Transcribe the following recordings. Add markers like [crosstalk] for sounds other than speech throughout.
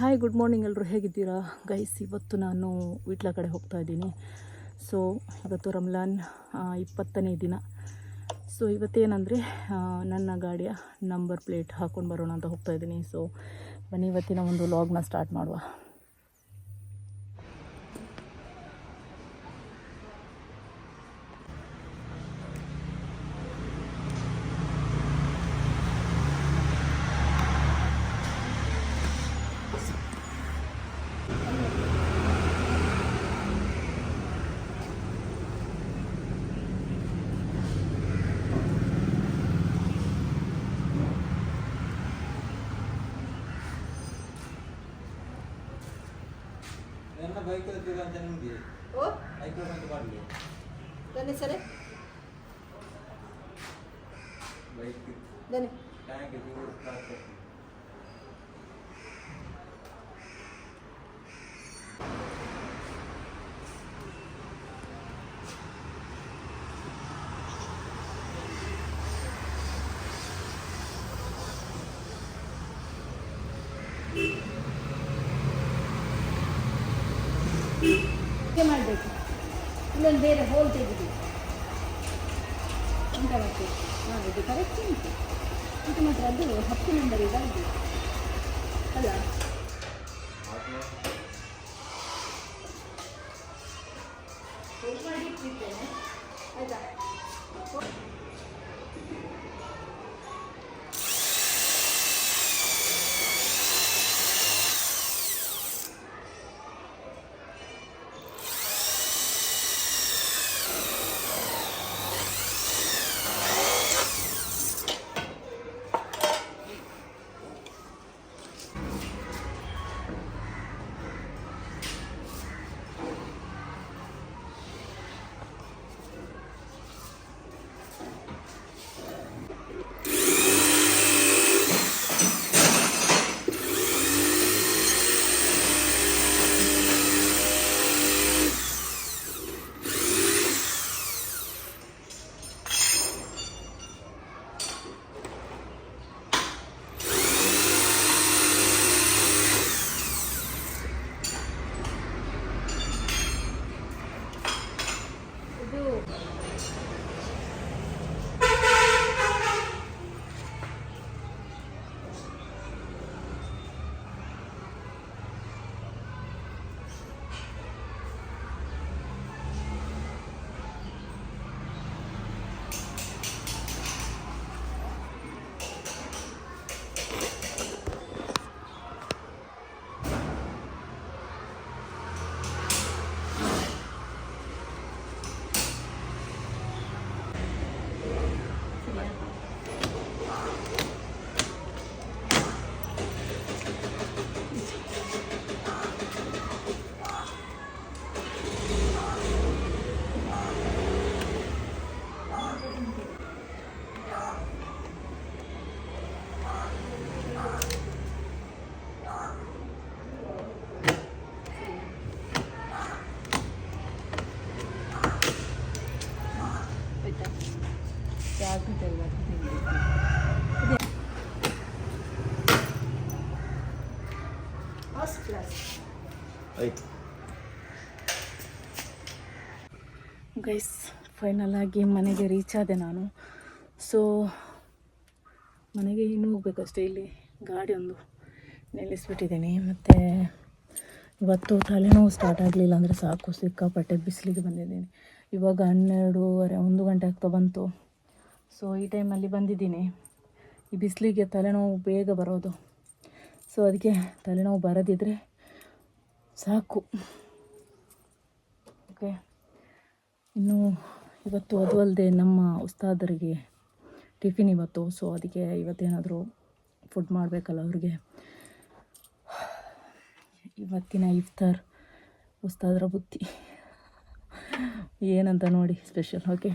Hi good morning ಎಲ್ಲರೂ ಹೇಗಿದ್ದೀರಾ? Guys ಇವತ್ತು ನಾನು ವಿಟ್ಲ ಕಡೆ ಹೋಗ್ತಾ ಇದ್ದೀನಿ. ಸೊ ಇವತ್ತು ರಮ್ಲಾನ್ ಇಪ್ಪತ್ತನೇ ದಿನ. ಸೊ ಇವತ್ತೇನೆಂದರೆ ನನ್ನ ಗಾಡಿಯ ನಂಬರ್ ಪ್ಲೇಟ್ ಹಾಕ್ಕೊಂಡು ಬರೋಣ ಅಂತ ಹೋಗ್ತಾ ಇದ್ದೀನಿ. ಸೊ ಬನ್ನಿ, ಇವತ್ತಿನ ಒಂದು ಲಾಗ್ನ ಸ್ಟಾರ್ಟ್ ಮಾಡುವ. ಬೈಕ್ ಅಂತ ನಿಮಗೆ? ಓ? ಬೈಕ್ ಅಂತ ಮಾಡಲಿ ನನ್ನ ಹೆಸರೇ ಬೈಕ್ ಟ್ಯಾಂಕ್ ದೂರ ಮಾಡಬೇಕು. ಇಲ್ಲೊಂದು ಬೇರೆ ಹೋಲ್ ತೆಗೆದು. ಅಂತ ಮತ್ತೆ ಹಾಂ ಇದು ಕರೆಕ್ಟ್ ಉಂಟು. ಇದು ಮಾತ್ರ ಅದು ಹತ್ತು ನಂಬರ್ ಇದೆ ಅದು ಅಲ್ಲ? ಮಾಡಿ ಆಯ್ತಾ? ಗೈಸ್ ಫೈನಲ್ ಆಗಿ ಮನೆಗೆ ರೀಚ್ ಆದೆ ನಾನು. ಸೊ ಮನೆಗೆ ಇನ್ನೂ ಹೋಗ್ಬೇಕಷ್ಟೇ ಇಲ್ಲಿ ಗಾಡಿ ಒಂದು ನಿಲ್ಲಿಸ್ಬಿಟ್ಟಿದ್ದೀನಿ. ಮತ್ತು ಇವತ್ತು ತಲೆನೋವು ಸ್ಟಾರ್ಟ್ ಆಗಲಿಲ್ಲ ಅಂದರೆ ಸಾಕು. ಸಿಕ್ಕಾಪಟ್ಟೆ ಬಿಸಿಲಿಗೆ ಬಂದಿದ್ದೀನಿ. ಇವಾಗ ಹನ್ನೆರಡೂವರೆ, ಒಂದು ಗಂಟೆ ಆಗ್ತಾ ಬಂತು. ಸೊ ಈ ಟೈಮಲ್ಲಿ ಬಂದಿದ್ದೀನಿ. ಈ ಬಿಸಿಲಿಗೆ ತಲೆನೋವು ಬೇಗ ಬರೋದು. ಸೊ ಅದಕ್ಕೆ ತಲೆನೋವು ಬರದಿದ್ದರೆ ಸಾಕು. ಓಕೆ ಇನ್ನು ಇವತ್ತು ಅದು ಅಲ್ಲದೆ ನಮ್ಮ ಉಸ್ತಾದರಿಗೆ ಟಿಫಿನ್ ಇವತ್ತು. ಸೊ ಅದಕ್ಕೆ ಇವತ್ತೇನಾದರೂ ಫುಡ್ ಮಾಡಬೇಕಲ್ಲ ಅವ್ರಿಗೆ. [sighs] ಇವತ್ತಿನ ಇಫ್ತಾರ್ ಉಸ್ತಾದರ ಬುತ್ತಿ ಏನಂತ ನೋಡಿ ಸ್ಪೆಷಲ್ ಓಕೆ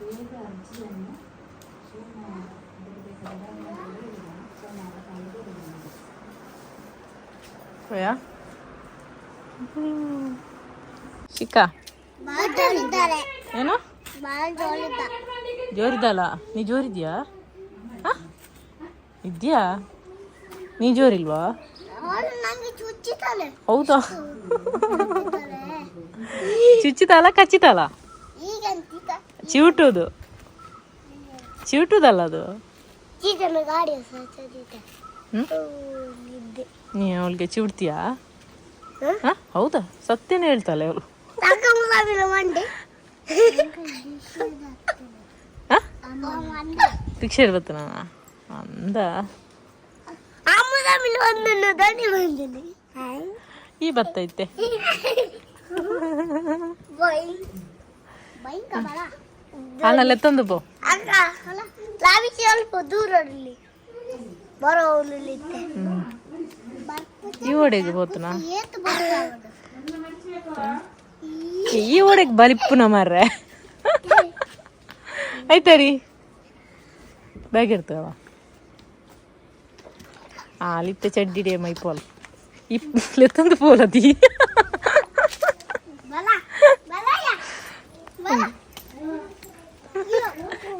ಬೇಗ ಅರ್ಜಿಯನ್ನು ಚಿಕ್ಕ ಏನು? ಜೋರಿದ್ದಲ್ಲ? ನೀ ಜೋರಿದ್ಯಾ? ಹ? ಇದ್ಯಾ? ನೀ ಜೋರಿಲ್ವಾ? ಹೌದಾ? ಚುಚ್ಚಿತಲ್ಲ ಕಚ್ಚಿತಲ್ಲ ಚಿವುಟುದು. ಚಿವುಟುದಲ್ಲ ಅದು? ನೀ ಅವಳಿಗೆ ಚಿಡ್ತೀಯಾ ಹ? ಹೌದಾ? ಸತ್ಯನೇ ಹೇಳ್ತಾಳೆ ಅವಳು. ರಿಕ್ಷೆ ಇರ್ಬತ್ತನ ಅಂದ. ಈ ಬತ್ತೈತೆ. ಹಾಲಲ್ಲಿ ತಂದು ಬೋ. ಅಕ್ಕ ఈ ఓడికి బలిప్పున మర్రే. అయితే బ్యాగ్ ఎడుతావా? లిప్త చెడ్డి ఏమైపోవాలి? ఇప్పుడు పోలది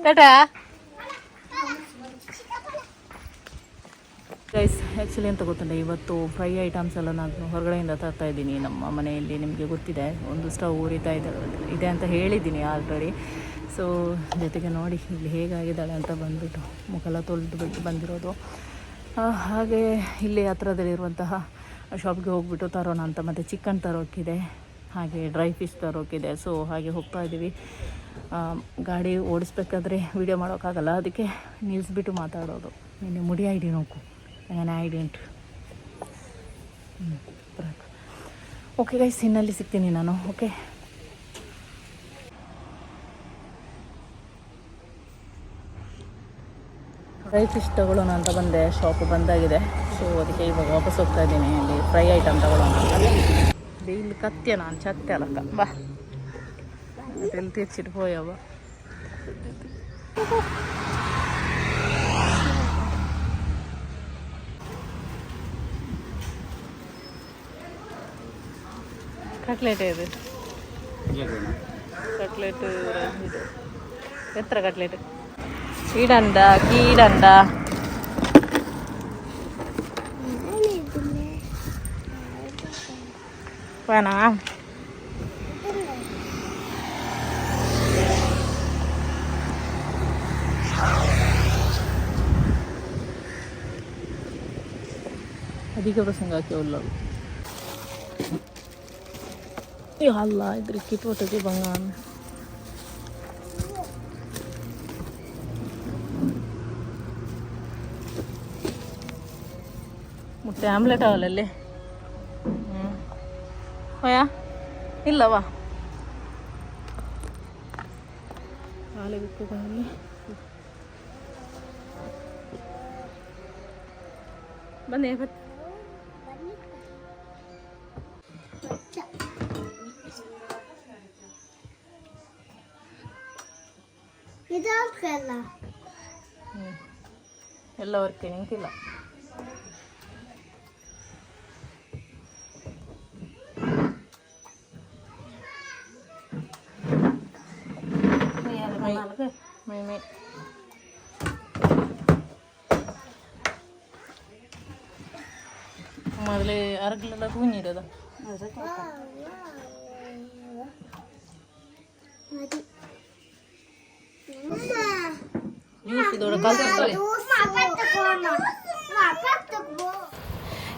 టాటా? ಆ್ಯಕ್ಚುಲಿ ಅಂತ ಗೊತ್ತಿಲ್ಲ ಇವತ್ತು ಫ್ರೈ ಐಟಮ್ಸ್ ಎಲ್ಲ ನಾನು ಹೊರಗಡೆಯಿಂದ ತರ್ತಾ ಇದ್ದೀನಿ. ನಮ್ಮ ಮನೆಯಲ್ಲಿ ನಿಮಗೆ ಗೊತ್ತಿದೆ, ಒಂದು ಸ್ಟವ್ ಉರಿತಾ ಇದೆ ಇದೆ ಅಂತ ಹೇಳಿದ್ದೀನಿ ಆಲ್ರೆಡಿ ಸೊ ಜೊತೆಗೆ ನೋಡಿ ಇಲ್ಲಿ ಹೇಗಾಗಿದ್ದಾಳೆ ಅಂತ ಬಂದುಬಿಟ್ಟು, ಮುಖಲ ತೊಳೆದು ಬಿಟ್ಟು ಬಂದಿರೋದು. ಹಾಗೆ ಇಲ್ಲಿ ಹತ್ರದಲ್ಲಿರುವಂತಹ ಶಾಪ್ಗೆ ಹೋಗ್ಬಿಟ್ಟು ತರೋಣ ಅಂತ ಮತ್ತು ಚಿಕನ್ ತರೋಕ್ಕಿದೆ ಹಾಗೆ ಡ್ರೈ ಫಿಶ್ ತರೋಕ್ಕಿದೆ ಸೊ ಹಾಗೆ ಹೋಗ್ತಾ ಇದ್ದೀವಿ. ಗಾಡಿ ಓಡಿಸ್ಬೇಕಾದ್ರೆ ವಿಡಿಯೋ ಮಾಡೋಕ್ಕಾಗಲ್ಲ, ಅದಕ್ಕೆ ನಿಲ್ಲಿಸ್ಬಿಟ್ಟು ಮಾತಾಡೋದು. ನಿನ್ನೆ ಮುಡಿ ಐಡಿ ನೋಕು അങ്ങനെ ಐಡಿ ಉಂಟು ಓಕೆ ಗೈಸ್ ಇನ್ನಲ್ಲಿ ಸಿಗ್ತೀನಿ ನಾನು ಓಕೆ ಫ್ರೈ ಫಿಶ್ ತಗೊಳ್ಳೋಣ ಅಂತ ಬಂದೆ ಶಾಪ್ ಬಂದಾಗಿದೆ ಸೊ ಅದಕ್ಕೆ ಇವಾಗ ವಾಪಸ್ ಹೋಗ್ತಾ ಇದ್ದೀನಿ ಇಲ್ಲಿ ಫ್ರೈ ಐಟಮ್ ತಗೊಳ್ಳೋಣ ಅಂತ ಇಲ್ಲಿ ಕತ್ಯ ನಾನು ಚತ್ತೆ ಅಲಕ್ಕ ಬಾ ಎಲ್ಲಿ ತೀರ್ಸಿಟ್ಟು ಹೋಯವ್ವ കട്ട്ലേറ്റ് ഏത് കട്ട്ലേറ്റ് ഇത് എത്ര കട്ട്ലേറ്റ് ഈടണ്ട കീടണ്ട വേണോ അധിക പ്രസംഗമാക്കിയുള്ളൂ Ya Allah, ibrik itu ada di bangan. ಮುಟ್ಟೆ omelette ಅವಲಲ್ಲಿ ಹ್ಞೂ ಹೋಯಾ ಇಲ್ಲವಾ ಹಾಲು ಬಿಟ್ಟಿದ್ದಾಗಲಿ ಎಲ್ಲವರ್ಕೆ ನಿಂತಿಲ್ಲ ಮೈ ಮೈ ಮೊದಲೇ ಅರಗಲೆಲ್ಲ ಹೂವಿನಿಡೋದ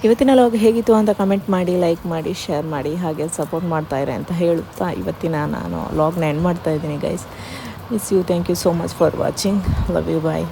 ಇವತ್ತಿನ ಲಾಗ್ ಹೇಗಿತ್ತು ಅಂತ ಕಮೆಂಟ್ ಮಾಡಿ ಲೈಕ್ ಮಾಡಿ ಶೇರ್ ಮಾಡಿ, ಹಾಗೆ ಸಪೋರ್ಟ್ ಮಾಡ್ತಾ ಇರಿ ಅಂತ ಹೇಳುತ್ತಾ ಇವತ್ತಿನ ನಾನು ಲಾಗ್ನ ಎಂಡ್ ಮಾಡ್ತಾ ಇದ್ದೀನಿ guys miss you thank you so much for watching love you bye